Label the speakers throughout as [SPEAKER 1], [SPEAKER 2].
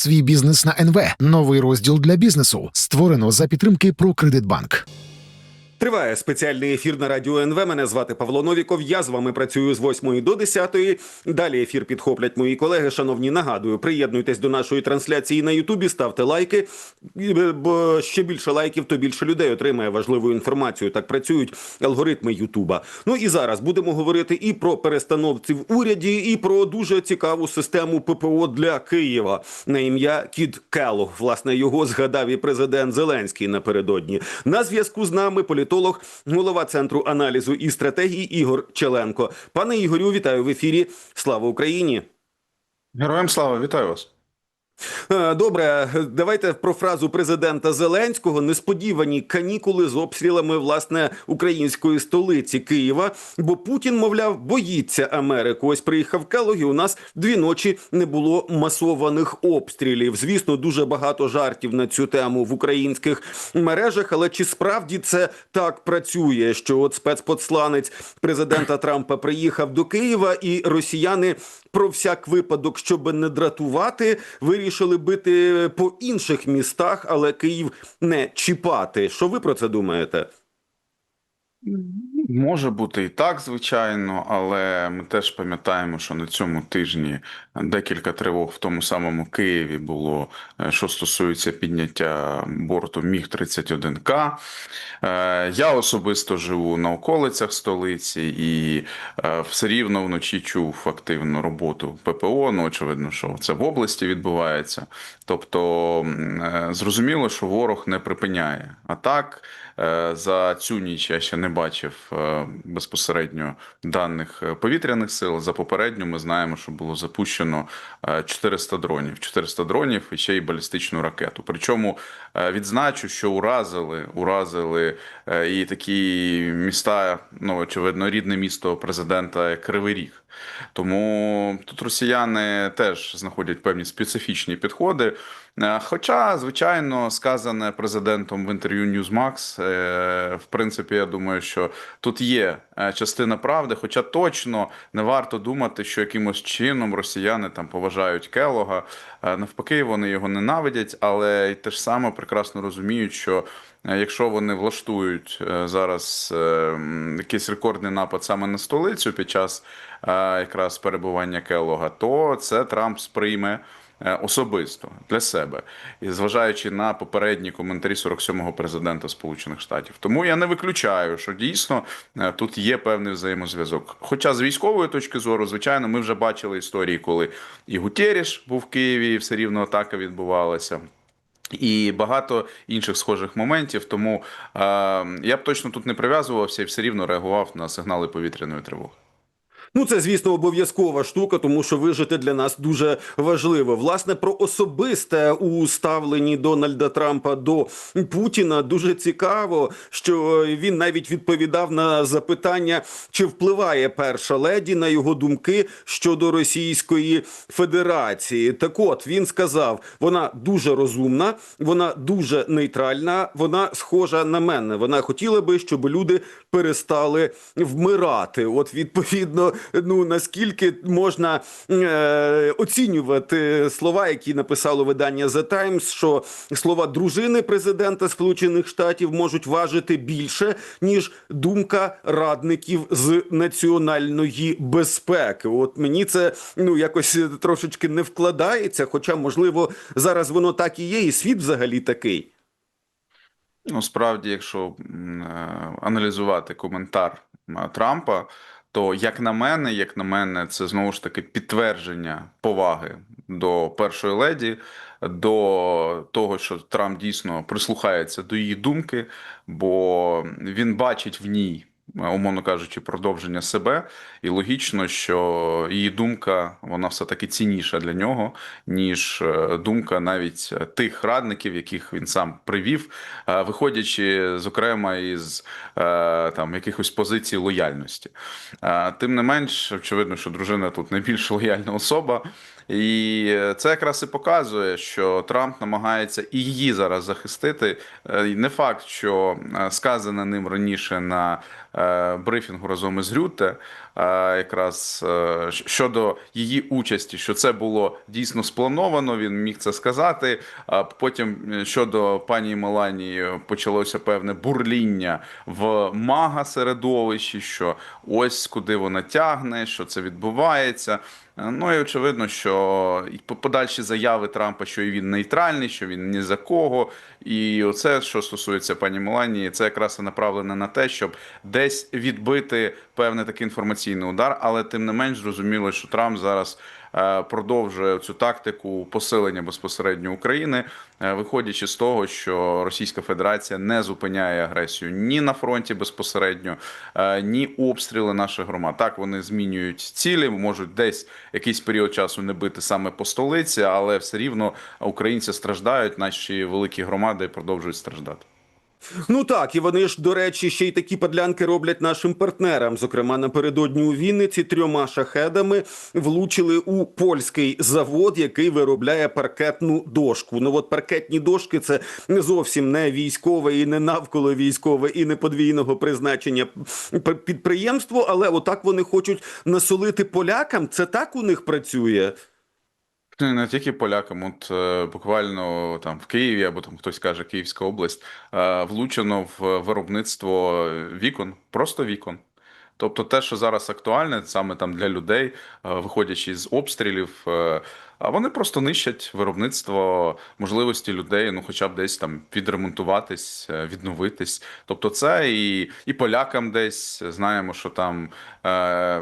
[SPEAKER 1] свій бізнес на НВ. Новий розділ для бізнесу створено за підтримки «Прокредитбанк».
[SPEAKER 2] Триває спеціальний ефір на радіо НВ. Мене звати Павло Новіков. Я з вами працюю з 8 до 10. Далі ефір підхоплять мої колеги. Шановні, нагадую, приєднуйтесь до нашої трансляції на Ютубі, ставте лайки. Бо ще більше лайків, то більше людей отримає важливу інформацію. Так працюють алгоритми Ютуба. Ну і зараз будемо говорити і про перестановці в уряді, і про дуже цікаву систему ППО для Києва на ім'я Кіт Келлог. Власне, його згадав і президент Зеленський напередодні. На зв'язку з нами політолог, голова центру аналізу і стратегії Ігор Челенко. Пане Ігорю, вітаю в ефірі. Слава Україні!
[SPEAKER 3] Героям слава, вітаю вас.
[SPEAKER 2] Е, Добре, давайте про фразу президента Зеленського. Несподівані канікули з обстрілами власне української столиці Києва. Бо Путін, мовляв, боїться Америку. Ось приїхав Келлог, і у нас дві ночі не було масованих обстрілів. Звісно, дуже багато жартів на цю тему в українських мережах. Але чи справді це так працює? Що от спецпосланець президента Трампа приїхав до Києва, і росіяни про всяк випадок, щоб не дратувати, вирішили бити по інших містах, але Київ не чіпати. Що ви про це думаєте?
[SPEAKER 3] Може бути і так, звичайно, але ми теж пам'ятаємо, що на цьому тижні декілька тривог в тому самому Києві було, е, що стосується підняття борту Міг 31 К. Е, Я особисто живу на околицях столиці і е, все рівно вночі чув активну роботу ППО. Ну, очевидно, що це в області відбувається. Тобто зрозуміло, що ворог не припиняє атак. Е, За цю ніч я ще не бачив е, безпосередньо даних е, повітряних сил. За попередню ми знаємо, що було запущено е, 400 дронів. 400 дронів і ще й балістичну ракету. Причому відзначу, що уразили, уразили і такі міста, ну очевидно, рідне місто президента Кривий Ріг. Тому тут росіяни теж знаходять певні специфічні підходи. Е, Хоча, звичайно, сказане президентом в інтерв'ю Newsmax, е, в принципі, я думаю, що тут є е, частина правди, хоча точно не варто думати, що якимось чином росіяни там поважають Келога. Навпаки, вони його ненавидять, але й те ж саме прекрасно розуміють, що якщо вони влаштують зараз якийсь рекордний напад саме на столицю під час якраз перебування Келога, то це Трамп сприйме особисто для себе, і зважаючи на попередні коментарі 47-го президента Сполучених Штатів. Тому я не виключаю, що дійсно е, тут є певний взаємозв'язок. Хоча з військової точки зору, звичайно, ми вже бачили історії, коли і Гутєріш був в Києві, і все рівно атака відбувалася. І багато інших схожих моментів, тому е, я б точно тут не прив'язувався і все рівно реагував на сигнали повітряної тривоги.
[SPEAKER 2] Ну, це, звісно, обов'язкова штука, тому що вижити для нас дуже важливо. Власне, про особисте у ставленні Дональда Трампа до Путіна дуже цікаво, що він навіть відповідав на запитання, чи впливає перша леді на його думки щодо Російської Федерації. Так от він сказав: вона дуже розумна, вона дуже нейтральна, вона схожа на мене. Вона хотіла би, щоб люди перестали вмирати. От відповідно, ну наскільки можна е, оцінювати слова, які написало видання The Times, що слова дружини президента Сполучених Штатів можуть важити більше ніж думка радників з національної безпеки. От мені це ну якось трошечки не вкладається, хоча можливо зараз воно так і є, і світ взагалі такий.
[SPEAKER 3] Ну, справді, якщо е, аналізувати коментар Трампа, то як на мене, як на мене, це знову ж таки підтвердження поваги до першої леді, до того, що Трамп дійсно прислухається до її думки, бо він бачить в ній. Умовно кажучи, продовження себе, і логічно, що її думка вона все таки цінніша для нього, ніж е, думка навіть тих радників, яких він сам привів, е, виходячи зокрема із е, там якихось позицій лояльності. Е, Тим не менш, очевидно, що дружина тут найбільш лояльна особа. І це якраз і показує, що Трамп намагається і її зараз захистити. Е, Не факт, що е, сказане ним раніше на е, брифінгу разом із Рюте, е, якраз е, щодо її участі, що це було дійсно сплановано. Він міг це сказати. А потім е, щодо пані Меланії почалося певне бурління в мага середовищі, що ось куди вона тягне, що це відбувається. Е, Ну і очевидно, що подальші заяви Трампа, що і він нейтральний, що він ні за кого. І оце, що стосується пані Меланії, це якраз направлено на те, щоб десь відбити певний такий інформаційний удар, але тим не менш зрозуміло, що Трамп зараз продовжує цю тактику посилення безпосередньо України, е, виходячи з того, що Російська Федерація не зупиняє агресію ні на фронті безпосередньо, е, ні обстріли наших громад. Так вони змінюють цілі, можуть десь якийсь період часу не бити саме по столиці, але все рівно українці страждають, наші великі громади продовжують страждати.
[SPEAKER 2] Ну так, і вони ж, до речі, ще й такі подлянки роблять нашим партнерам. Зокрема, напередодні у Вінниці трьома шахедами влучили у польський завод, який виробляє паркетну дошку. Ну от паркетні дошки це не зовсім не військове і не навколо військове, і не подвійного призначення підприємство, але отак вони хочуть насолити полякам. Це так у них працює.
[SPEAKER 3] Ну, і Не тільки полякам, от е, буквально там в Києві або там хтось каже Київська область, е, влучено в виробництво вікон, просто вікон. Тобто те, що зараз актуальне саме там для людей, е, виходячи з обстрілів, е, а вони просто нищать виробництво можливості людей, ну хоча б десь там відремонтуватись, е, відновитись. Тобто, це і, і полякам десь знаємо, що там е,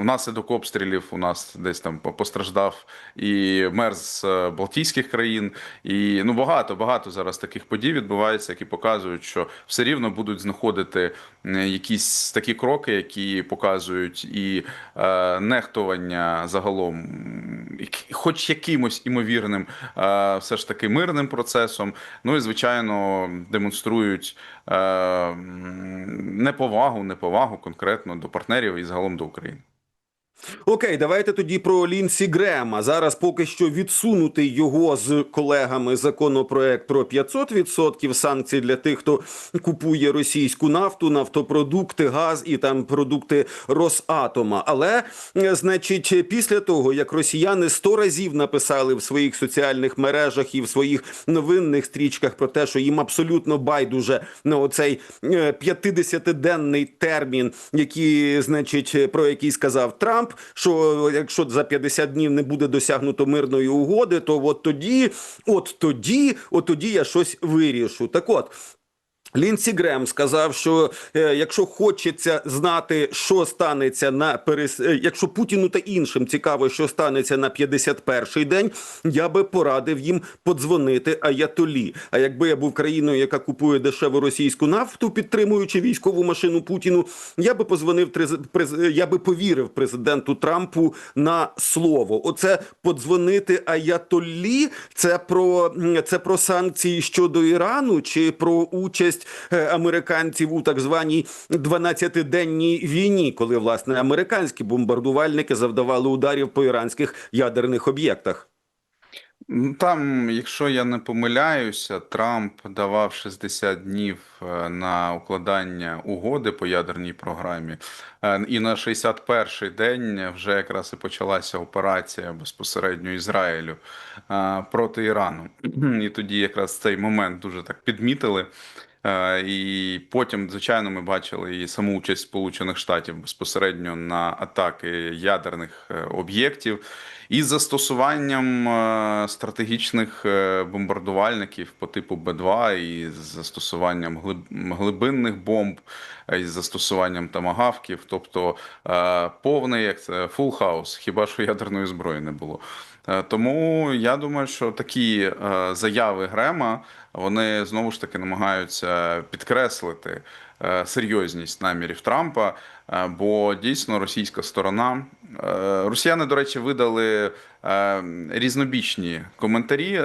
[SPEAKER 3] внаслідок обстрілів у нас десь там постраждав і мер з е, Балтійських країн, і ну багато багато зараз таких подій відбувається, які показують, що все рівно будуть знаходити е, якісь такі кроки, які показують і е, нехтування загалом, як- хоч якимось імовірним, е, все ж таки мирним процесом. Ну і звичайно демонструють е, неповагу, неповагу конкретно до партнерів і загалом до України.
[SPEAKER 2] Окей, давайте тоді про Лінсі Грема. Зараз поки що відсунути його з колегами законопроект про 500% санкцій для тих, хто купує російську нафту, нафтопродукти, газ і там продукти Росатома. Але, е, значить, після того, як росіяни сто разів написали в своїх соціальних мережах і в своїх новинних стрічках про те, що їм абсолютно байдуже на оцей е, 50-денний термін, який, значить, про який сказав Трамп, що якщо за 50 днів не буде досягнуто мирної угоди, то от тоді, от тоді, от тоді я щось вирішу. Так от. Лінсі Грем сказав, що е, якщо хочеться знати, що станеться на перес... е, якщо Путіну та іншим цікаво, що станеться на 51-й день, я би порадив їм подзвонити Аятолі. А якби я був країною, яка купує дешеву російську нафту, підтримуючи військову машину Путіну, я би позвонив през- е, я би повірив президенту Трампу на слово. Оце подзвонити Аятолі. Це про це про санкції щодо Ірану чи про участь е, американців у так званій 12-денній війні, коли власне американські бомбардувальники завдавали ударів по іранських ядерних об'єктах.
[SPEAKER 3] Там, якщо я не помиляюся, Трамп давав 60 днів е, на укладання угоди по ядерній програмі, Е, і на 61-й день вже якраз і почалася операція безпосередньо Ізраїлю проти Ірану. І тоді якраз цей момент дуже так підмітили. Е, І потім, звичайно, ми бачили і саму участь Сполучених Штатів безпосередньо на атаки ядерних е, об'єктів із застосуванням е, стратегічних е, бомбардувальників по типу Б-2, і застосуванням глибинних бомб, е, із застосуванням тамагавків, тобто повний як це фул хаус, хіба що ядерної зброї не було. Тому я думаю, що такі заяви Грема вони знову ж таки намагаються підкреслити серйозність намірів Трампа. е, Бо дійсно російська сторона, е, росіяни, до речі, видали е, різнобічні коментарі,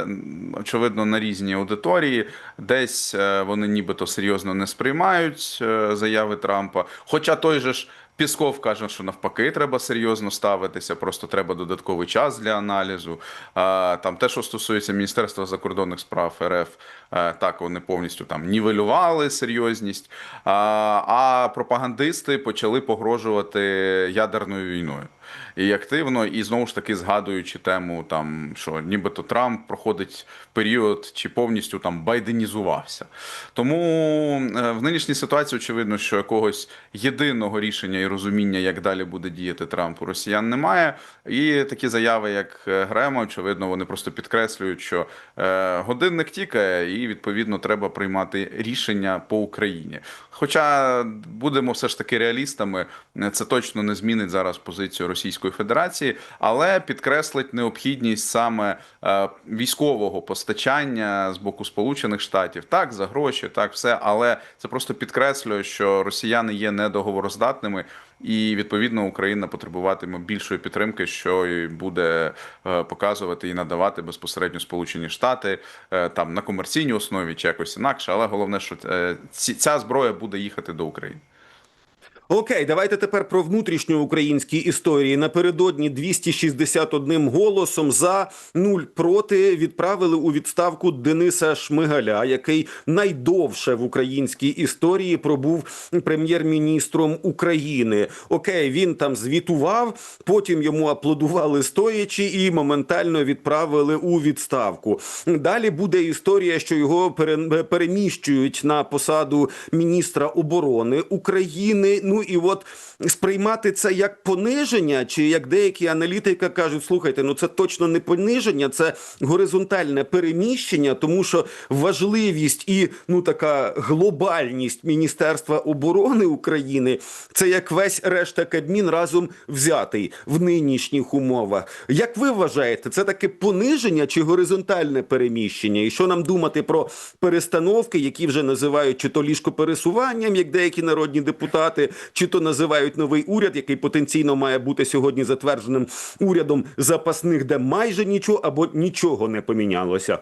[SPEAKER 3] очевидно, на різні аудиторії. Десь е, вони нібито серйозно не сприймають е, заяви Трампа. Хоча той же ж Пісков каже, що навпаки, треба серйозно ставитися, просто треба додатковий час для аналізу. Там те, що стосується Міністерства закордонних справ РФ, е, так вони повністю там нівелювали серйозність. А, а пропагандисти почали погрожувати ядерною війною. І активно, і знову ж таки згадуючи тему, там що нібито Трамп проходить період чи повністю там байденізувався. Тому е, в нинішній ситуації очевидно, що якогось єдиного рішення і розуміння, як далі буде діяти Трамп у росіян, немає. І такі заяви, як е, Грема, очевидно, вони просто підкреслюють, що е, годинник тікає, і відповідно треба приймати рішення по Україні. Хоча будемо все ж таки реалістами, це точно не змінить зараз позицію Російської Федерації, але підкреслить необхідність саме е, військового постачання з боку Сполучених Штатів. Так, за гроші, так, все, але це просто підкреслює, що росіяни є недоговороздатними. І відповідно Україна потребуватиме більшої підтримки, що і буде е, показувати і надавати безпосередньо Сполучені Штати е, там на комерційній основі чи якось інакше. Але головне, що ця зброя буде їхати до України.
[SPEAKER 2] Окей, давайте тепер про внутрішньоукраїнські історії. Напередодні 261 голосом за 0 проти відправили у відставку Дениса Шмигаля, який найдовше в українській історії пробув прем'єр-міністром України. Окей, він там звітував, потім йому аплодували стоячи і моментально відправили у відставку. Далі буде історія, що його переміщують на посаду міністра оборони України. Ну і от сприймати це як пониження, чи як деякі аналітики кажуть, слухайте, ну це точно не пониження, це горизонтальне переміщення, тому що важливість і ну така глобальність Міністерства оборони України це як весь решта Кабмін разом взятий в нинішніх умовах. Як ви вважаєте, це таке пониження чи горизонтальне переміщення? І що нам думати про перестановки, які вже називають чи то ліжкопересуванням, як деякі народні депутати, чи то називають новий уряд, який потенційно має бути сьогодні затвердженим урядом запасних, де майже нічого або нічого не помінялося.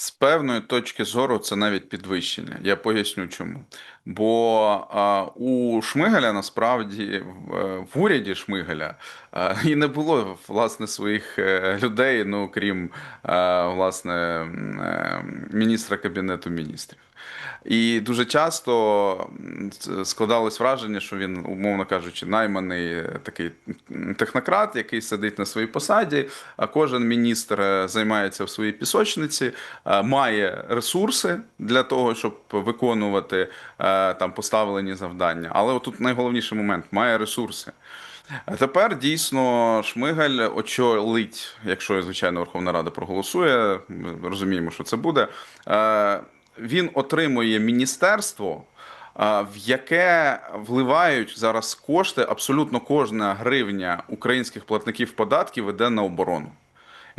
[SPEAKER 3] З певної точки зору це навіть підвищення. Я поясню чому. Бо а, у Шмигаля насправді в, е, уряді Шмигаля а, і не було власне своїх е, людей, ну крім е, власне міністра кабінету міністрів. І дуже часто складалось враження, що він, умовно кажучи, найманий е, такий технократ, який сидить на своїй посаді, а кожен міністр е, займається в своїй пісочниці, е, має ресурси для того, щоб виконувати там поставлені завдання. Але отут найголовніший момент має ресурси. А тепер дійсно Шмигаль очолить, якщо звичайно Верховна Рада проголосує, ми розуміємо, що це буде. Він отримує міністерство, в яке вливають зараз кошти. Абсолютно кожна гривня українських платників податків іде на оборону.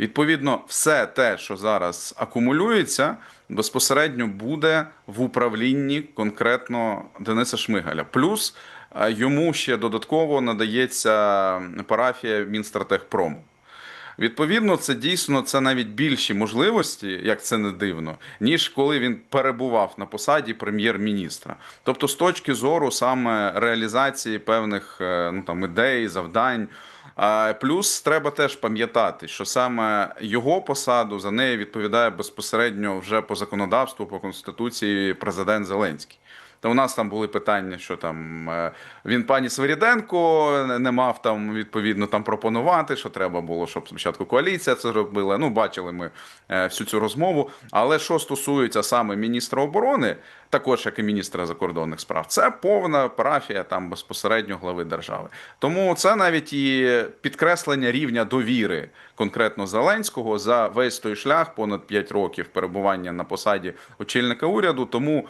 [SPEAKER 3] Відповідно, все те, що зараз акумулюється, безпосередньо буде в управлінні конкретно Дениса Шмигаля. Плюс йому ще додатково надається парафія Мінстратегпрому. Відповідно, це дійсно це навіть більші можливості, як це не дивно, ніж коли він перебував на посаді прем'єр-міністра. Тобто, з точки зору саме реалізації певних е, ну там ідей, завдань. Плюс треба теж пам'ятати, що саме його посаду за неї відповідає безпосередньо вже по законодавству, по конституції президент Зеленський. Та у нас там були питання, що там е, він пані Свиріденко не мав там відповідно там пропонувати, що треба було, щоб спочатку коаліція це робила. Ну, бачили ми е, всю цю розмову. Але що стосується саме міністра оборони, також як і міністра закордонних справ, це повна парафія там безпосередньо глави держави. Тому це навіть і підкреслення рівня довіри конкретно Зеленського за весь той шлях, понад 5 років перебування на посаді очільника уряду. Тому е,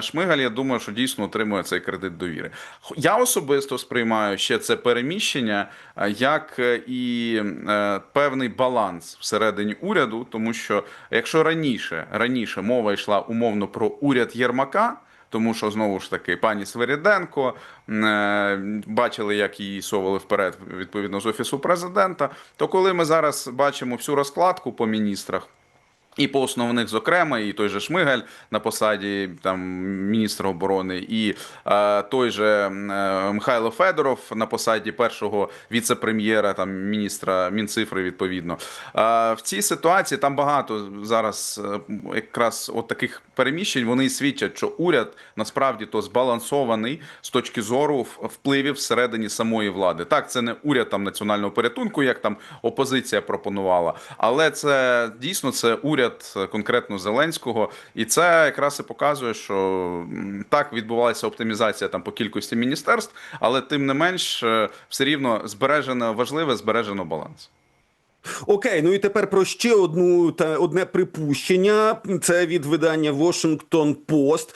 [SPEAKER 3] Шмигаль, я думаю, що дійсно отримує цей кредит довіри. Я особисто сприймаю ще це переміщення е, як е, і е, певний баланс всередині уряду, тому що якщо раніше раніше мова йшла умовно про уряд Єрмака. Тому що знову ж таки пані е, бачили, як її совали вперед відповідно з офісу президента. То коли ми зараз бачимо всю розкладку по міністрах, І по основних, зокрема, і той же Шмигаль на посаді там міністра оборони, і е, той же е, Михайло Федоров на посаді першого віце-прем'єра, там міністра Мінцифри, відповідно. Е, в цій ситуації там багато зараз е, якраз от таких переміщень. Вони свідчать, що уряд насправді то збалансований з точки зору впливів всередині самої влади. Так, це не уряд там національного порятунку, як там опозиція пропонувала, але це дійсно це уряд е, конкретно Зеленського, і це якраз і показує, що так відбувалася оптимізація там по кількості міністерств, але тим не менш е, все рівно збережено важливе, збережено баланс.
[SPEAKER 2] Окей, ну і тепер про ще одну та одне припущення. Це від видання Washington Post.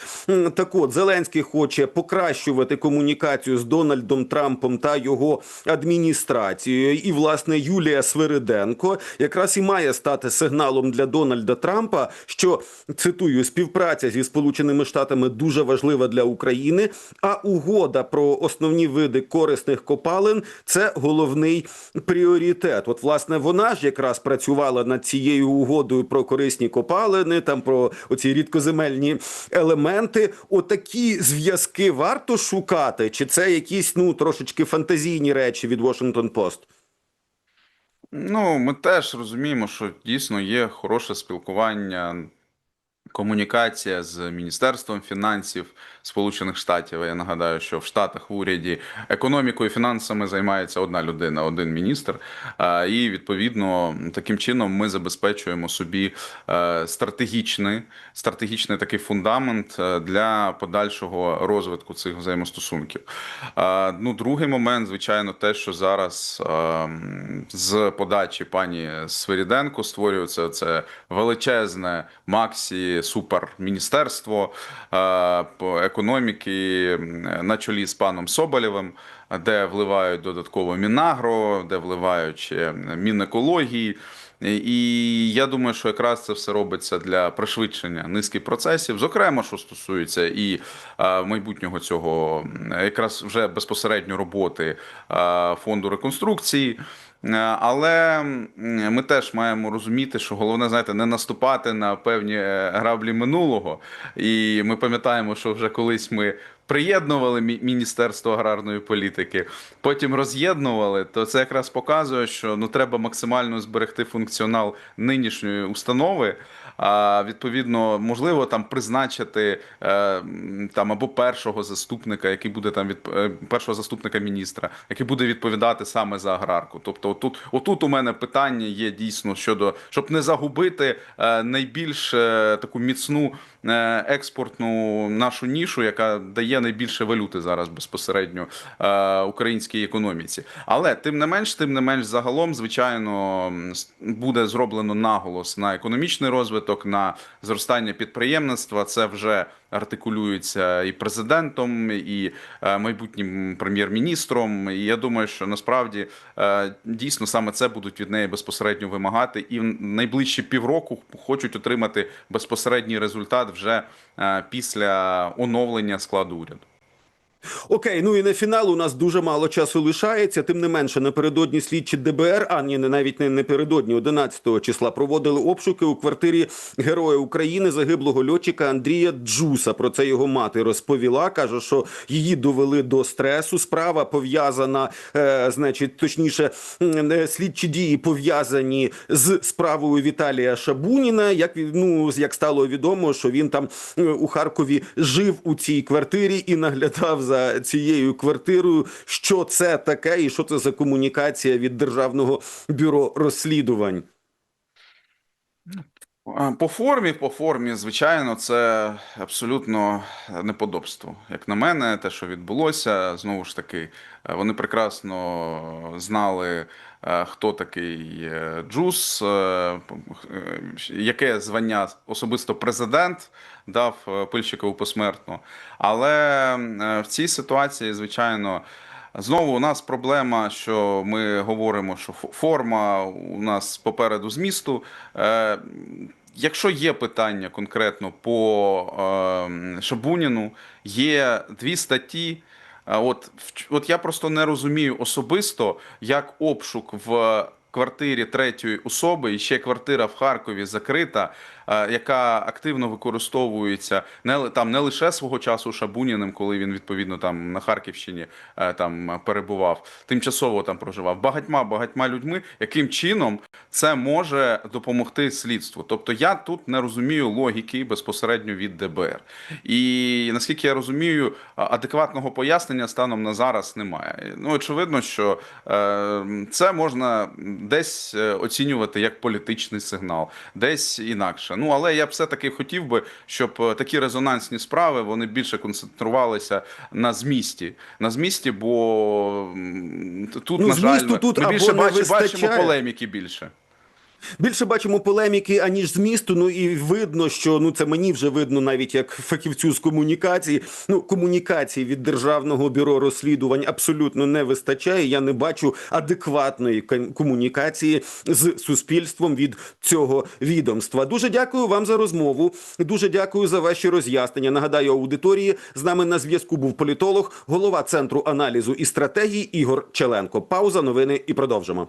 [SPEAKER 2] Так от Зеленський хоче покращувати комунікацію з Дональдом Трампом та його адміністрацією. І власне Юлія Свириденко якраз і має стати сигналом для Дональда Трампа, що цитую співпраця зі Сполученими Штатами дуже важлива для України. А угода про основні види корисних копалин це головний пріоритет. От, власне, вона ж якраз працювала над цією угодою про корисні копалини, там про оці рідкоземельні елементи. Отакі зв'язки варто шукати, чи це якісь ну трошечки фантазійні речі від Washington Post?
[SPEAKER 3] Ну, ми теж розуміємо, що дійсно є хороше спілкування, комунікація з Міністерством фінансів Сполучених Штатів. Я нагадаю, що в Штатах в уряді економікою і фінансами займається одна людина, один міністр. І відповідно таким чином ми забезпечуємо собі е, стратегічний, стратегічний такий фундамент е, для подальшого розвитку цих взаємостосунків. Ну, другий момент, звичайно, те, що зараз е, з подачі пані Свиріденко створюється це величезне Максі суперміністерство економіки на чолі з паном Соболєвим, де вливають додатково Мінагро, де вливають ще Мінекології. І я думаю, що якраз це все робиться для пришвидшення низки процесів, зокрема, що стосується і е, майбутнього цього якраз вже безпосередньо роботи е, фонду реконструкції. Е, Але ми теж маємо розуміти, що головне, знаєте, не наступати на певні е, граблі минулого. І ми пам'ятаємо, що вже колись ми приєднували Міністерство аграрної політики, потім роз'єднували, то це якраз показує, що ну треба максимально зберегти функціонал нинішньої установи. Відповідно, можливо, там призначити е, там або першого заступника, який буде там від е, першого заступника міністра, який буде відповідати саме за аграрку. Тобто, отут, отут у мене питання є дійсно щодо щоб не загубити е, найбільш таку міцну експортну нашу нішу, яка дає найбільше валюти зараз безпосередньо е, українській економіці. Але тим не менш, тим не менш, загалом, звичайно, буде зроблено наголос на економічний розвиток, на зростання підприємництва. Це вже артикулюється і президентом, і е, майбутнім прем'єр-міністром. І я думаю, що насправді е, дійсно саме це будуть від неї безпосередньо вимагати, і в найближчі півроку хочуть отримати безпосередній результат вже е, після оновлення складу уряду.
[SPEAKER 2] Окей, ну і на фінал у нас дуже мало часу лишається. Тим не менше, напередодні слідчі ДБР, а ні, навіть не напередодні, 11 числа проводили обшуки у квартирі Героя України, загиблого льотчика Андрія Джуса. Про це його мати розповіла. каже, що її довели до стресу. Справа пов'язана, е, значить, точніше, е, слідчі дії пов'язані з справою Віталія Шабуніна. Як ну, як стало відомо, що він там е, у Харкові жив у цій квартирі і наглядав за цією квартирою. Що це таке, і що це за комунікація від державного бюро розслідувань?
[SPEAKER 3] По формі, по формі, звичайно, це абсолютно неподобство. Як на мене, те, що відбулося, знову ж таки, е, вони прекрасно знали, е, хто такий е, Джус, яке звання особисто президент дав Пильщикову посмертно. Але в цій ситуації, звичайно. Знову у нас проблема, що ми говоримо, що фо- форма у нас попереду змісту. Е, Якщо є питання конкретно по е, Шабуніну, є дві статті. От, от я просто не розумію особисто, як обшук в квартирі третьої особи, і ще квартира в Харкові закрита, яка активно використовується не там не лише свого часу Шабуніним, коли він відповідно там на Харківщині е, там перебував, тимчасово там проживав, багатьма багатьма людьми, яким чином це може допомогти слідству. Тобто я тут не розумію логіки безпосередньо від ДБР. І наскільки я розумію, адекватного пояснення станом на зараз немає. Ну очевидно, що е, це можна десь е, оцінювати як політичний сигнал, десь інакше. Ну але я б все таки хотів би, щоб е, такі резонансні справи вони більше концентрувалися на змісті. На змісті, бо тут
[SPEAKER 2] Ну,
[SPEAKER 3] на жаль,
[SPEAKER 2] тут
[SPEAKER 3] ми більше бачимо, бачимо полеміки більше.
[SPEAKER 2] Більше бачимо полеміки, аніж змісту. Ну і видно, що ну це мені вже видно навіть як фахівцю з комунікації. Ну комунікації від державного бюро розслідувань абсолютно не вистачає. Я не бачу адекватної комунікації з суспільством від цього відомства. Дуже дякую вам за розмову. Дуже дякую за ваші роз'яснення. Нагадаю аудиторії. З нами на зв'язку був політолог, голова центру аналізу і стратегії Ігор Челенко. Пауза, новини і продовжимо.